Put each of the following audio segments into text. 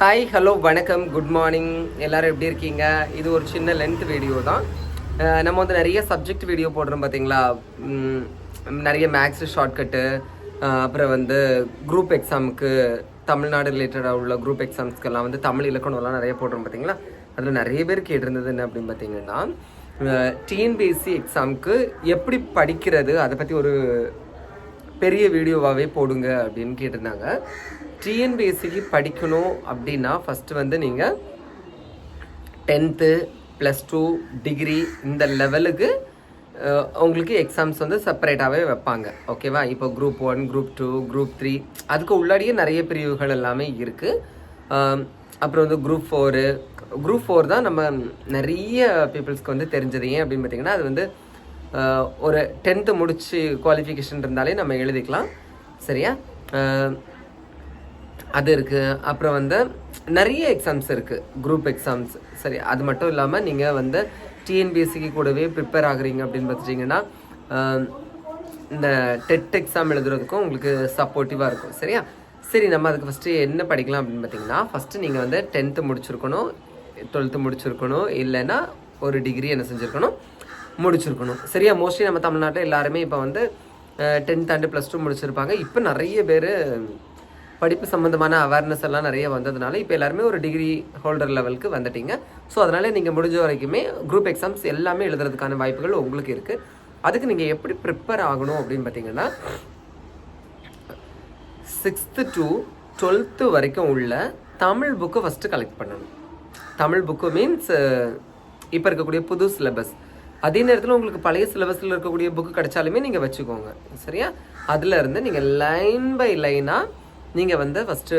Hi hello வணக்கம் good morning எல்லோரும் எப்படி இருக்கீங்க? இது ஒரு சின்ன லென்த் வீடியோ தான். நம்ம வந்து நிறைய சப்ஜெக்ட் வீடியோ போடுறோம் பார்த்தீங்களா? நிறைய மேக்ஸ் ஷார்ட்கட்டு அப்புறம் வந்து குரூப் எக்ஸாமுக்கு தமிழ்நாடு ரிலேட்டடாக உள்ள குரூப் எக்ஸாம்ஸ்க்கெல்லாம் வந்து தமிழ் இலக்கணம்லாம் நிறைய போடுறோம் பார்த்தீங்களா? அதில் நிறைய பேர் கேட்டிருந்தது என்ன அப்படின்னு பார்த்தீங்கன்னா டிஎன்பிஎஸ்சி எக்ஸாமுக்கு எப்படி படிக்கிறது அதை பற்றி ஒரு பெரிய வீடியோவாகவே போடுங்க அப்படின்னு கேட்டிருந்தாங்க. டிஎன்பிஎஸ்சிக்கு படிக்கணும் அப்படின்னா ஃபஸ்ட்டு வந்து நீங்கள் டென்த்து ப்ளஸ் டூ டிகிரி இந்த லெவலுக்கு உங்களுக்கு எக்ஸாம்ஸ் வந்து செப்பரேட்டாகவே வைப்பாங்க. ஓகேவா இப்போ group one group two group three அதுக்கு உள்ளாடியே நிறைய பிரிவுகள் எல்லாமே இருக்குது அப்புறம் வந்து குரூப் ஃபோரு குரூப் ஃபோர் தான் நம்ம நிறைய பீப்புள்ஸ்க்கு வந்து தெரிஞ்சது. ஏன் அப்படின்னு பார்த்தீங்கன்னா அது வந்து ஒரு டென்த்து முடித்து குவாலிஃபிகேஷன் இருந்தாலே நம்ம எழுதிக்கலாம். சரியா? அது இருக்குது அப்புறம் வந்து நிறைய எக்ஸாம்ஸ் இருக்குது குரூப் எக்ஸாம்ஸ் சரி அது மட்டும் இல்லாமல் நீங்கள் வந்து டிஎன்பிஎஸ்சிக்கு கூடவே ப்ரிப்பேர் ஆகுறீங்க அப்படின்னு பார்த்துட்டிங்கன்னா இந்த டெட் எக்ஸாம் எழுதுறதுக்கும் உங்களுக்கு சப்போர்ட்டிவாக இருக்கும். சரியா? சரி நம்ம அதுக்கு ஃபஸ்ட்டு என்ன படிக்கலாம் அப்படின்னு பார்த்தீங்கன்னா ஃபஸ்ட்டு நீங்கள் வந்து டென்த்து முடிச்சிருக்கணும் டுவெல்த்து முடிச்சிருக்கணும் இல்லைன்னா ஒரு டிகிரி என்ன செஞ்சுருக்கணும். முடிச்சிருக்கணும். சரியா? மோஸ்ட்லி நம்ம தமிழ்நாட்டில் எல்லாருமே இப்போ வந்து டென்த் அண்டு ப்ளஸ் டூ முடிச்சிருப்பாங்க. இப்போ நிறைய பேர் படிப்பு சம்மந்தமான அவேர்னஸ் எல்லாம் நிறைய வந்ததுனால இப்போ எல்லாருமே ஒரு டிகிரி ஹோல்டர் லெவலுக்கு வந்துட்டீங்க. ஸோ அதனால் நீங்கள் முடிஞ்ச வரைக்குமே குரூப் எக்ஸாம்ஸ் எல்லாமே எழுதுறதுக்கான வாய்ப்புகள் உங்களுக்கு இருக்குது அதுக்கு நீங்கள் எப்படி ப்ரிப்பேர் ஆகணும் அப்படின்னு பார்த்தீங்கன்னா சிக்ஸ்த்து டு டுவெல்த்து வரைக்கும் உள்ள தமிழ் புக்கை ஃபஸ்ட்டு கலெக்ட் பண்ணணும். தமிழ் புக்கு மீன்ஸ் இப்போ இருக்கக்கூடிய புது சிலபஸ் அதே நேரத்தில் உங்களுக்கு பழைய சிலபஸில் இருக்கக்கூடிய புக்கு கிடைச்சாலுமே நீங்கள் வச்சுக்கோங்க. சரியா? அதில் இருந்து நீங்கள் லைன் பை லைனாக நீங்கள் வந்து ஃபஸ்ட்டு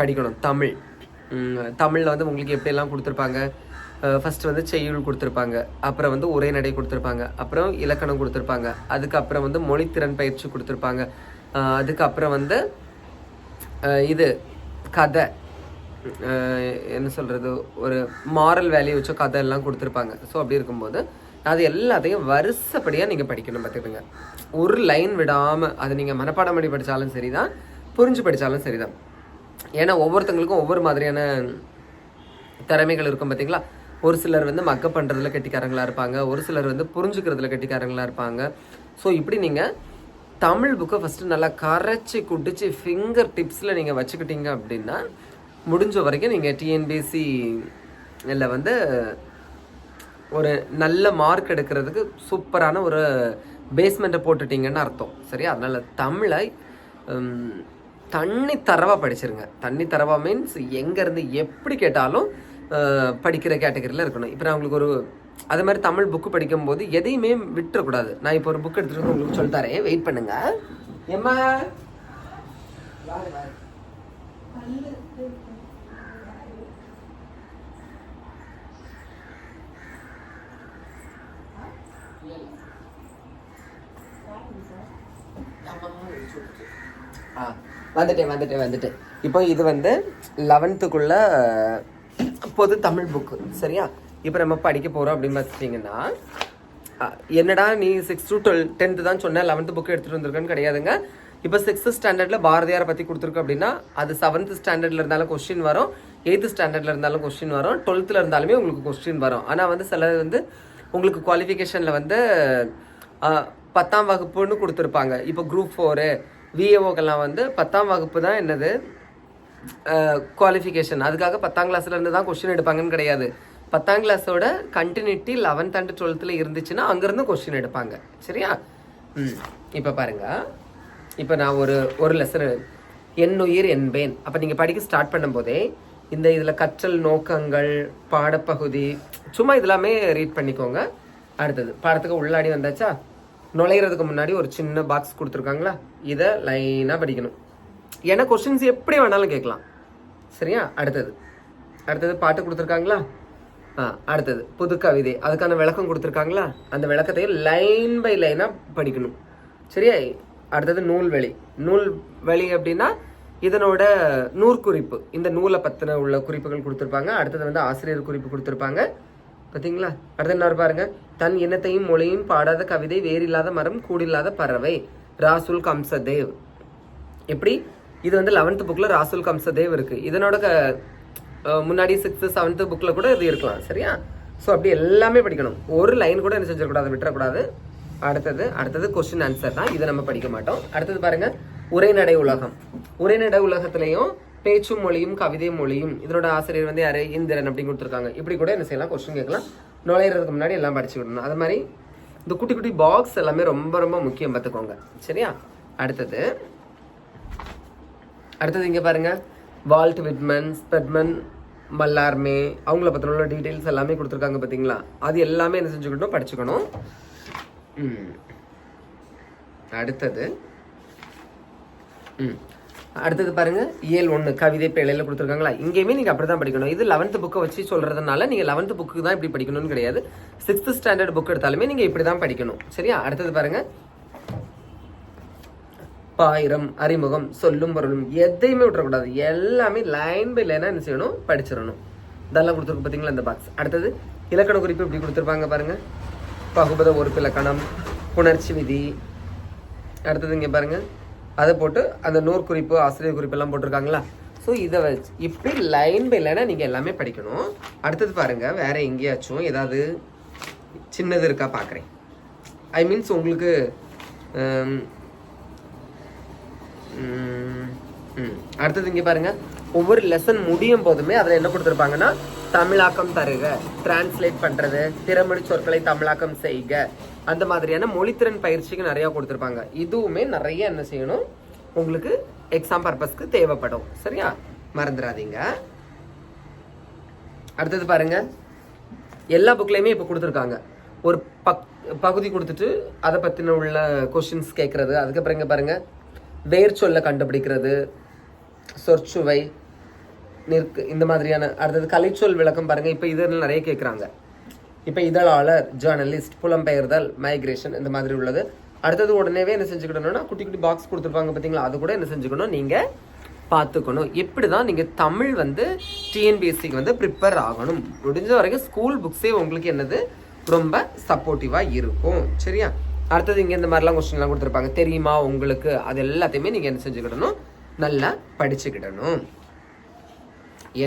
படிக்கணும். தமிழ். தமிழில் வந்து உங்களுக்கு எப்படியெல்லாம் கொடுத்துருப்பாங்க? ஃபஸ்ட்டு வந்து செய்யுள் கொடுத்துருப்பாங்க. அப்புறம் வந்து உரைநடை கொடுத்துருப்பாங்க. அப்புறம் இலக்கணம் கொடுத்துருப்பாங்க. அதுக்கப்புறம் வந்து மொழித்திறன் பயிற்சி கொடுத்துருப்பாங்க. அதுக்கப்புறம் வந்து இது கதை. என்ன சொல்கிறது ஒரு மாரல் வேல்யூ வச்ச கதை எல்லாம் கொடுத்துருப்பாங்க. ஸோ அப்படி இருக்கும்போது அது எல்லாத்தையும் வருஷப்படியாக நீங்கள் படிக்கணும் பார்த்துக்கோங்க. ஒரு லைன் விடாமல் அது நீங்கள் மனப்பாடம் பண்ணி படித்தாலும் சரி தான் புரிஞ்சு படித்தாலும் சரி தான் ஏன்னா ஒவ்வொருத்தங்களுக்கும் ஒவ்வொரு மாதிரியான திறமைகள் இருக்கும் பார்த்தீங்களா ஒரு சிலர் வந்து மக்கப் பண்ணுறதுல கெட்டிக்காரங்களாக இருப்பாங்க ஒரு சிலர் வந்து புரிஞ்சுக்கிறதுல கெட்டிக்காரங்களாக இருப்பாங்க. ஸோ இப்படி நீங்கள் தமிழ் புக்கை ஃபஸ்ட்டு நல்லா கரைச்சி குடிச்சு ஃபிங்கர் டிப்ஸில் நீங்கள் வச்சுக்கிட்டீங்க அப்படின்னா முடிஞ்ச வரைக்கும் நீங்கள் டிஎன்பிசி இல்லை வந்து ஒரு நல்ல மார்க் எடுக்கிறதுக்கு சூப்பரான ஒரு பேஸ்மெண்ட்டை போட்டுட்டிங்கன்னு அர்த்தம். சரியா? அதனால் தமிழை தண்ணி தரவாக படிச்சிருங்க. தண்ணி தரவா மீன்ஸ் எங்கேருந்து எப்படி கேட்டாலும் படிக்கிற கேட்டகரியில் இருக்கணும். இப்போ நான் உங்களுக்கு ஒரு அது மாதிரி தமிழ் புக்கு படிக்கும்போது எதையுமே விட்டுறக்கூடாது. நான் இப்போ ஒரு புக் எடுத்துகிட்டு வந்து உங்களுக்கு சொல்லித்தரேன். வெயிட் பண்ணுங்க. எம்மா ஆ வந்துட்டேன் வந்துட்டேன் வந்துட்டேன். இப்போ இது வந்து லெவன்த்துக்குள்ள பொது தமிழ் புக்கு சரியா? இப்போ நம்ம படிக்க போகிறோம் அப்படின்னு பார்த்துட்டிங்கன்னா என்னடா நீ சிக்ஸ் டு டுவெல் டென்த்து தான் சொன்ன லெவன்த்து புக்கு எடுத்துகிட்டு வந்திருக்கேன்னு கிடையாதுங்க. இப்போ சிக்ஸ்த்து ஸ்டாண்டர்டில் பாரதியாரை பற்றி கொடுத்துருக்கு அப்படின்னா அது செவன்த் ஸ்டாண்டர்டில் இருந்தாலும் கொஸ்டின் வரும் எயித்து ஸ்டாண்டர்டில் இருந்தாலும் கொஸ்டின் வரும் டுவெல்த்தில் இருந்தாலுமே உங்களுக்கு கொஸ்டின் வரும். ஆனால் வந்து சிலது வந்து உங்களுக்கு குவாலிஃபிகேஷனில் வந்து பத்தாம் வகுப்புன்னு கொடுத்துருப்பாங்க. இப்போ குரூப் ஃபோரு விஏஓக்கெல்லாம் வந்து பத்தாம் வகுப்பு தான் என்னது? குவாலிஃபிகேஷன் அதுக்காக பத்தாம் கிளாஸ்லேருந்து தான் கொஸ்டின் எடுப்பாங்கன்னு கிடையாது. பத்தாம் கிளாஸோட கண்டினியூட்டி லெவன்த் அண்ட் டுவெல்த்தில் இருந்துச்சுன்னா அங்கேருந்து கொஸ்டின் எடுப்பாங்க. சரியா? ம். இப்போ பாருங்க. இப்போ நான் ஒரு ஒரு லெசன் என் உயிர் என்பேன் அப்போ நீங்கள் படிக்க ஸ்டார்ட் பண்ணும்போதே இந்த இதில் கற்றல் நோக்கங்கள் பாடப்பகுதி சும்மா இதெல்லாமே ரீட் பண்ணிக்கோங்க. அடுத்தது பாடத்துக்கு உள்ளாடி வந்தாச்சா? நுழையிறதுக்கு முன்னாடி ஒரு சின்ன பாக்ஸ் கொடுத்துருக்காங்களா? இதை லைனாக படிக்கணும். ஏன்னா கொஸ்டின்ஸ் எப்படி வேணாலும் கேட்கலாம். சரியா? அடுத்தது. அடுத்தது பாட்டு கொடுத்துருக்காங்களா? ஆ அடுத்தது. புது கவிதை. அதுக்கான விளக்கம் கொடுத்துருக்காங்களா? அந்த விளக்கத்தையும் லைன் பை லைனாக படிக்கணும். சரியா? அடுத்தது நூல்வெளி. நூல் வழி அப்படின்னா இதனோட நூற்குறிப்பு. இந்த நூலை பற்றின உள்ள குறிப்புகள் கொடுத்துருப்பாங்க. அடுத்தது வந்து ஆசிரியர் குறிப்பு கொடுத்துருப்பாங்க. பார்த்தீங்களா அடுத்து என்ன பாருங்க. தன் இனத்தையும் மொழியும் பாடாத கவிதை வேறில்லாத மரம் கூடில்லாத பறவை. ராசுல் கம்சதேவ். எப்படி? இது வந்து லெவன்த் புக்கில் ராசுல் கம்சதேவ் இருக்குது இதனோட க முன்னாடி சிக்ஸ்த்து செவன்த்து புக்கில் கூட இது இருக்கலாம். சரியா? ஸோ அப்படி எல்லாமே படிக்கணும். ஒரு லைன் கூட என்ன செஞ்சிடக்கூடாது? விட்டுறக்கூடாது. அடுத்தது அடுத்தது கொஸ்டின் ஆன்சர் தான். இதை நம்ம படிக்க மாட்டோம். அடுத்தது பாருங்கள் உரைநடை உலகம். உரைநடை உலகத்துலேயும் பேச்சு மொழியும் கவிதை மொழியும் இதனோட ஆசிரியர் வந்து யாரு? இந்திரன் அப்படின்னு கொடுத்துருக்காங்க. இப்படி கூட என்ன செய்யலாம்? கொஸ்டின் கேட்கலாம். நுழையிறதுக்கு முன்னாடி எல்லாம் படிச்சுக்கிடணும் அது மாதிரி இந்த குட்டி குட்டி பாக்ஸ் எல்லாமே ரொம்ப ரொம்ப முக்கியம் பார்த்துக்கோங்க. சரியா? அடுத்தது. அடுத்தது இங்கே பாருங்க. வால்ட் விட்மன் ஸ்பெட்மன் மல்லார்மே அவங்கள பற்றின உள்ள டீட்டெயில்ஸ் எல்லாமே கொடுத்துருக்காங்க பார்த்தீங்களா? அது எல்லாமே என்ன செஞ்சுக்கணும்? படிச்சுக்கணும். அடுத்தது. ம். அடுத்தது பாருங்க இயல் ஒன்று கவிதை பேழையில் கொடுத்துருக்காங்களா? இங்கேயுமே நீங்கள் அப்படி தான் படிக்கணும். இது லெவன்த்து புக்கை வச்சு சொல்கிறதுனால நீங்கள் லெவன்த்து புக்கு தான் இப்படி படிக்கணும்னு கிடையாது. சிக்ஸ்த்து ஸ்டாண்டர்ட் புக் எடுத்தாலுமே நீங்கள் இப்படி தான் படிக்கணும். சரியா? அடுத்தது பாருங்க. பாயிரம் அறிமுகம் சொல்லும் பொருளும் எதையுமே விட்டுறக்கூடாது. எல்லாமே லைன் பை லைனாக என்ன செய்யணும்? படிச்சிடணும். இதெல்லாம் கொடுத்துருக்கு பார்த்தீங்களா இந்த பாக்ஸ் அடுத்தது இலக்கண குறிப்பு இப்படி கொடுத்துருப்பாங்க பாருங்க. பகுபத ஒரு இலக்கணம் புணர்ச்சி விதி. அடுத்தது இங்கே பாருங்கள் அதை போட்டு அந்த நூற்குறிப்பு ஆசிரியர் குறிப்பெல்லாம் போட்டிருக்காங்களா? ஸோ இதை வச்சு இப்படி லைன் பை லைனாக நீங்கள் எல்லாமே படிக்கணும். அடுத்தது பாருங்கள் வேறு எங்கேயாச்சும் ஏதாவது சின்னது இருக்கா பார்க்குறேன் ஐ மீன்ஸ் உங்களுக்கு um, அடுத்தது இங்கே பாருங்க ஒவ்வொரு லெசன் முடியும் போதுமே அதில் என்ன கொடுத்துருப்பாங்கன்னா தமிழாக்கம் தருக டிரான்ஸ்லேட் பண்ணுறது திறமொழி சொற்களை தமிழாக்கம் செய்க. அந்த மாதிரியான மொழித்திறன் பயிற்சிக்கு நிறையா கொடுத்துருப்பாங்க. இதுவுமே நிறைய என்ன செய்யணும்? உங்களுக்கு எக்ஸாம் பர்பஸ்க்கு தேவைப்படும். சரியா? மறந்துடாதீங்க. அடுத்தது பாருங்க. எல்லா புக்லேயுமே இப்போ கொடுத்துருக்காங்க. ஒரு பக் பகுதி கொடுத்துட்டு அதை பற்றின உள்ள கொஷின்ஸ் கேட்குறது அதுக்கப்புறம் இங்கே பாருங்கள் வேர் சொல்ல கண்டுபிடிக்கிறது சொற்சுவை நிற்கு இந்த மாதிரியான அடுத்தது கலைச்சொல் விளக்கம் பாருங்கள் இப்போ இதில் நிறைய கேட்குறாங்க இப்போ இதழாளர் ஜேர்னலிஸ்ட் புலம்பெயர்தல் மைக்ரேஷன் இந்த மாதிரி உள்ளது. அடுத்தது உடனேவே என்ன செஞ்சுக்கணும்னா குட்டி குட்டி பாக்ஸ் கொடுத்துருப்பாங்க பார்த்தீங்களா அது கூட என்ன செஞ்சுக்கணும்? நீங்கள் பார்த்துக்கணும். எப்படி தான் நீங்கள் தமிழ் வந்து டிஎன்பிஎஸ்சிக்கு வந்து ப்ரிப்பேர் ஆகணும். முடிஞ்ச வரைக்கும் ஸ்கூல் புக்ஸே உங்களுக்கு என்னது? ரொம்ப சப்போர்ட்டிவாக இருக்கும். சரியா? அடுத்தது இங்கே இந்த மாதிரிலாம் கொஸ்டின்லாம் கொடுத்துருப்பாங்க. தெரியுமா? உங்களுக்கு? அது எல்லாத்தையுமே நீங்கள் என்ன செஞ்சுக்கிடணும்? நல்லா படிச்சுக்கிடணும்.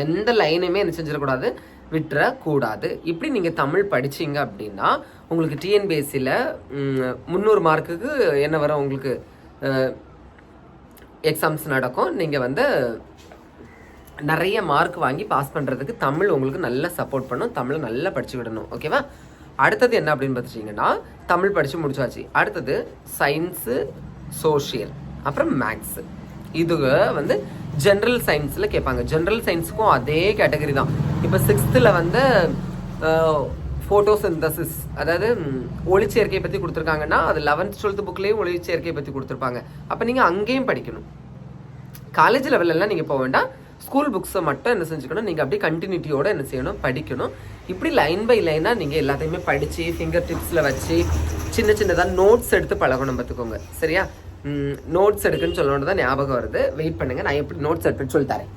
எந்த லைனுமே என்ன செஞ்சிடக்கூடாது? விட்டுறக்கூடாது. இப்படி நீங்கள் தமிழ் படிச்சீங்க அப்படின்னா உங்களுக்கு டிஎன்பிஎஸ்சியில் முந்நூறு மார்க்குக்கு என்ன வரும் உங்களுக்கு எக்ஸாம்ஸ் நடக்கும். நீங்கள் வந்து நிறைய மார்க் வாங்கி பாஸ் பண்ணுறதுக்கு தமிழ் உங்களுக்கு நல்லா சப்போர்ட் பண்ணும். தமிழை நல்லா படிச்சுக்கிடணும் ஓகேவா அடுத்தது என்ன அப்படின்னு பார்த்துட்டிங்கன்னா தமிழ் படித்து முடிச்சாச்சு. அடுத்தது சயின்ஸு சோஷியல் அப்புறம் மேக்ஸு இது வந்து ஜென்ரல் சயின்ஸில் கேட்பாங்க. ஜென்ரல் சயின்ஸுக்கும் அதே கேட்டகரி தான். இப்போ சிக்ஸ்த்தில் வந்து ஃபோட்டோசிந்தசிஸ் அதாவது ஒளிச்சேர்க்கையை பற்றி கொடுத்துருக்காங்கன்னா அது லெவன்த் டுவெல்த் புக்லேயும் ஒளிச்சேர்க்கையை பற்றி கொடுத்துருப்பாங்க. அப்போ நீங்கள் அங்கேயும் படிக்கணும். காலேஜ் லெவல்லலாம் நீங்கள் போக வேண்டாம். ஸ்கூல் புக்ஸை மட்டும் என்ன செஞ்சுக்கணும். நீங்கள் அப்படியே கண்டினியூட்டியோடு என்ன செய்யணும்? படிக்கணும். இப்படி லைன் பை லைனாக நீங்கள் எல்லாத்தையுமே படித்து ஃபிங்கர் டிப்ஸில் வச்சு சின்ன சின்னதாக நோட்ஸ் எடுத்து பழகணும் பார்த்துக்கோங்க. சரியா? நோட்ஸ் எடுக்குன்னு சொல்லணுன்னு தான் ஞாபகம் வருது. வெயிட் பண்ணுங்க நான் எப்படி நோட்ஸ் எடுப்பேன்னு சொல்லி தரேன்.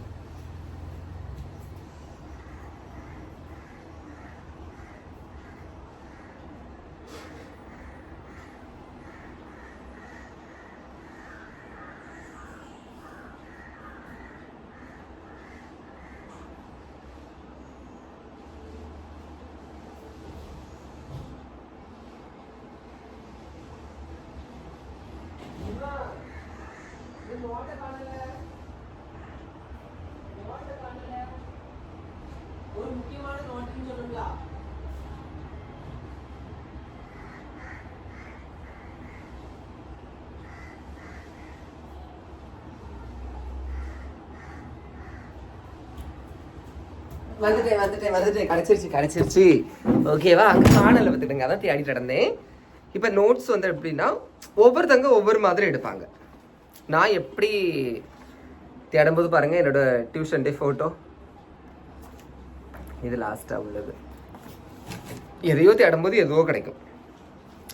ஒரு முக்கியமான நோட்டுன்னு சொல்லுங்களா வந்துட்டேன் வந்துட்டேன் வந்துட்டேன். கிடைச்சிருச்சு கிடைச்சிருச்சு. ஓகேவா அங்கே காணலை பார்த்துட்டுங்க அதான் தேடிட்டு நடந்தேன். இப்போ நோட்ஸ் வந்து எப்படின்னா ஒவ்வொருத்தங்க ஒவ்வொரு மாதிரி எடுப்பாங்க. நான் எப்படி தேடும்போது பாருங்க என்னோட டியூஷன் டே ஃபோட்டோ இது லாஸ்ட்டாக உள்ளது. எதையோ தேடும்போது எதுவோ கிடைக்கும்.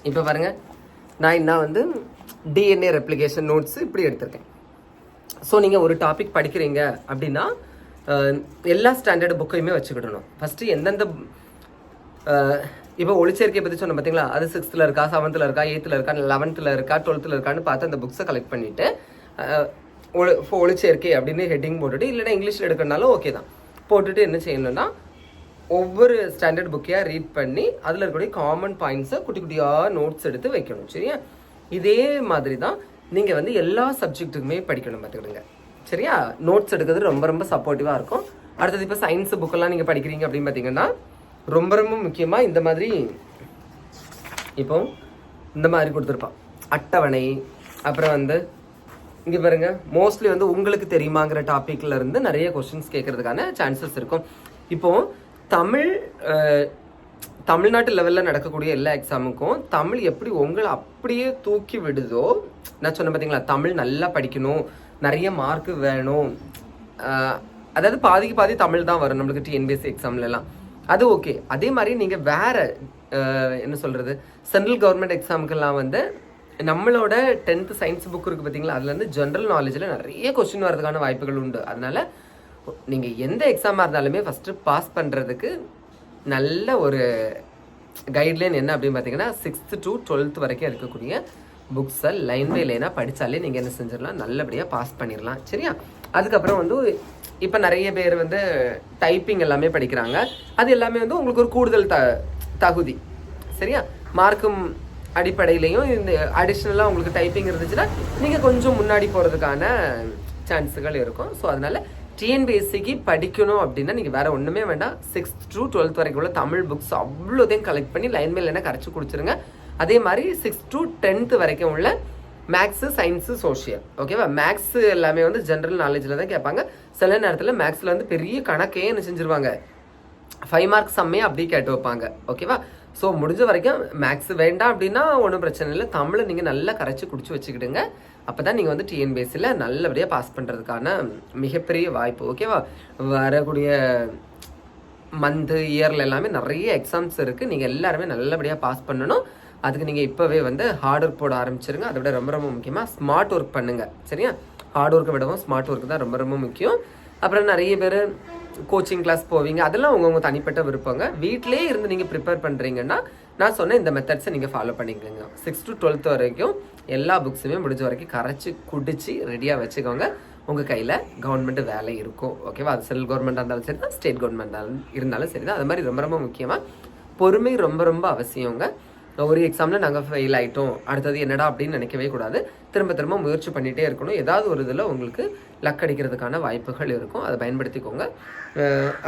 இப்போ பாருங்க நான் என்ன வந்து டிஎன்ஏ ரெப்ளிகேஷன் நோட்ஸ் இப்படி எடுத்திருக்கேன். ஸோ நீங்கள் ஒரு டாபிக் படிக்கிறீங்க அப்படின்னா எல்லா ஸ்டாண்டர்டு புக்கையுமே வச்சுக்கிடணும். ஃபஸ்ட்டு எந்தெந்த இப்போ ஒளிச்சேர்க்கை பற்றி சொன்ன பார்த்தீங்களா அது சிக்ஸ்த்தில் இருக்கா செவன்த்தில் இருக்கா எயித்தில் இருக்கா லெவன்த்தில் இருக்கா டுவெல்த்தில் இருக்கான்னு பார்த்து அந்த புக்ஸை கலெக்ட் பண்ணிவிட்டு ஒளி ஒளிச்சேர்க்கை அப்படின்னு ஹெட்டிங் போட்டுட்டு இல்லைன்னா இங்கிலீஷில் எடுக்கணுனாலும் ஓகே தான். போட்டுட்டு என்ன செய்யணும்னா ஒவ்வொரு ஸ்டாண்டர்ட் புக்கையாக ரீட் பண்ணி அதில் இருக்கக்கூடிய காமன் பாயிண்ட்ஸை குட்டி குட்டியாக நோட்ஸ் எடுத்து வைக்கணும் சரியா? இதே மாதிரி தான் நீங்கள் வந்து எல்லா சப்ஜெக்ட்டுக்குமே படிக்கணும் பார்த்துக்கிடுங்க. சரியா? நோட்ஸ் எடுக்கிறது ரொம்ப ரொம்ப சப்போர்ட்டிவாக இருக்கும். அடுத்தது இப்போ சயின்ஸ் புக்கெல்லாம் நீங்கள் படிக்கிறீங்க அப்படின்னு பார்த்தீங்கன்னா ரொம்ப ரொம்ப முக்கியமாக இந்த மாதிரி இப்போ இந்த மாதிரி கொடுத்துருப்பான். அட்டவணை அப்புறம் வந்து இங்கே பாருங்க மோஸ்ட்லி வந்து உங்களுக்கு தெரியுமாங்கிற டாப்பிக்கில் இருந்து நிறைய கொஸ்டின்ஸ் கேட்கறதுக்கான சான்சஸ் இருக்கும். இப்போ தமிழ் தமிழ்நாட்டு லெவலில் நடக்கக்கூடிய எல்லா எக்ஸாமுக்கும் தமிழ் எப்படி உங்களை அப்படியே தூக்கி விடுதோ நான் சொன்னேன் பார்த்தீங்களா தமிழ் நல்லா படிக்கணும் நிறைய மார்க் வேணும். அதாவது பாதிக்கு பாதி தமிழ் தான் வரும் நம்மளுக்கு டிஎன்பிஎஸ்சி எக்ஸாம்லலாம் அது ஓகே அதே மாதிரி நீங்கள் வேற என்ன சொல்கிறது சென்ட்ரல் கவர்மெண்ட் எக்ஸாமுக்கெல்லாம் வந்து நம்மளோட டென்த்து சயின்ஸ் புக் இருக்குது பார்த்தீங்களா அதுலேருந்து ஜென்ரல் நாலேஜில் நிறைய கொஸ்டின் வரதுக்கான வாய்ப்புகள் உண்டு. அதனால் நீங்கள் எந்த எக்ஸாமாக இருந்தாலுமே ஃபஸ்ட்டு பாஸ் பண்ணுறதுக்கு நல்ல ஒரு கைட்லைன் என்ன அப்படின்னு பார்த்தீங்கன்னா சிக்ஸ்த்து டு டுவெல்த் வரைக்கும் இருக்கக்கூடிய புக்ஸை லைன் பை லைனாக படித்தாலே நீங்கள் என்ன செஞ்சிடலாம்? நல்லபடியாக பாஸ் பண்ணிடலாம். சரியா? அதுக்கப்புறம் வந்து இப்போ நிறைய பேர் வந்து டைப்பிங் எல்லாமே படிக்கிறாங்க. அது எல்லாமே வந்து உங்களுக்கு ஒரு கூடுதல் த தகுதி. சரியா? மார்க்கும் அடிப்படையிலையும் இந்த அடிஷ்னலாக உங்களுக்கு டைப்பிங் இருந்துச்சுன்னா நீங்கள் கொஞ்சம் முன்னாடி போகிறதுக்கான சான்ஸுகள் இருக்கும். ஸோ அதனால் டிஎன்பிஎஸ்சிக்கு படிக்கணும் அப்படின்னா நீங்கள் வேறு ஒன்றுமே வேண்டாம். சிக்ஸ்த் டு டுவெல்த் வரைக்கும் உள்ள தமிழ் புக்ஸ் அவ்வளோதையும் கலெக்ட் பண்ணி லைன் மேல் என்ன கரைச்சி குடிச்சிருங்க. அதே மாதிரி சிக்ஸ்த் டு டென்த் வரைக்கும் உள்ள மேக்ஸு சயின்ஸு சோஷியல் ஓகேவா மேக்ஸ் எல்லாமே வந்து ஜென்ரல் நாலேஜில் தான் கேட்பாங்க. சில நேரத்தில் மேக்ஸில் வந்து பெரிய கணக்கே என்ன செஞ்சுருவாங்க? ஃபைவ் மார்க்ஸ் செம்மையாக அப்படியே கேட்டு வைப்பாங்க. ஓகேவா ஸோ முடிஞ்ச வரைக்கும் மேக்ஸ் வேண்டாம் அப்படின்னா ஒன்றும் பிரச்சனை இல்லை. தமிழை நீங்கள் நல்லா கரைச்சி குடிச்சு வச்சுக்கிடுங்க. அப்போ தான் நீங்கள் வந்து டிஎன்பிஎஸ்சியில் நல்லபடியாக பாஸ் பண்ணுறதுக்கான மிகப்பெரிய வாய்ப்பு. ஓகேவா வரக்கூடிய மந்த்து இயரில் எல்லாமே நிறைய எக்ஸாம்ஸ் இருக்குது நீங்கள் எல்லாருமே நல்லபடியாக பாஸ் பண்ணணும். அதுக்கு நீங்கள் இப்போவே வந்து ஹார்ட் ஒர்க் போட ஆரம்பிச்சிருங்க. அதை விட ரொம்ப ரொம்ப முக்கியமாக ஸ்மார்ட் ஒர்க் பண்ணுங்கள் சரியா? ஹார்ட் ஒர்க்கை விடவும் ஸ்மார்ட் ஒர்க் தான் ரொம்ப ரொம்ப முக்கியம். அப்புறம் நிறைய பேர் கோச்சிங் கிளாஸ் போவீங்க. அதெல்லாம் உங்கவுங்க தனிப்பட்ட விருப்பங்க. வீட்டிலே இருந்து நீங்கள் ப்ரிப்பேர் பண்ணுறீங்கன்னா நான் சொன்ன இந்த மெத்தட்ஸை நீங்கள் ஃபாலோ பண்ணிக்கோங்க. சிக்ஸ் டு டுவெல்த் வரைக்கும் எல்லா புக்ஸுமே முடிஞ்ச வரைக்கும் கரைச்சி குடிச்சு ரெடியாக வச்சுக்கோங்க. உங்கள் கையில் கவர்மெண்ட் வேலை இருக்கும். ஓகேவா அது சென்ட்ரல் கவர்மெண்ட்டாக இருந்தாலும் சரி தான் ஸ்டேட் கவர்மெண்ட்டாக இருந்தாலும் சரி தான் அது மாதிரி ரொம்ப ரொம்ப முக்கியமாக பொறுமை ரொம்ப ரொம்ப அவசியங்க. ஒரு எக்ஸாமில் நாங்கள் ஃபெயில் ஆகிட்டோம் அடுத்தது என்னடா அப்படின்னு நினைக்கவே கூடாது. திரும்ப திரும்ப முயற்சி பண்ணிகிட்டே இருக்கணும். ஏதாவது ஒரு இதில் உங்களுக்கு லக் அடிக்கிறதுக்கான வாய்ப்புகள் இருக்கும். அதை பயன்படுத்திக்கோங்க.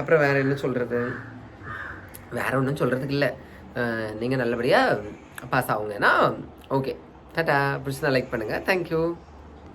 அப்புறம் வேறு என்ன சொல்கிறது வேறு ஒன்றும் சொல்கிறதுக்கு இல்லை. நீங்கள் நல்லபடியாக பாஸ் ஆகுங்கன்னா ஓகே டாட்டா. பிடிச்சிருந்தா லைக் பண்ணுங்கள் தேங்க்யூ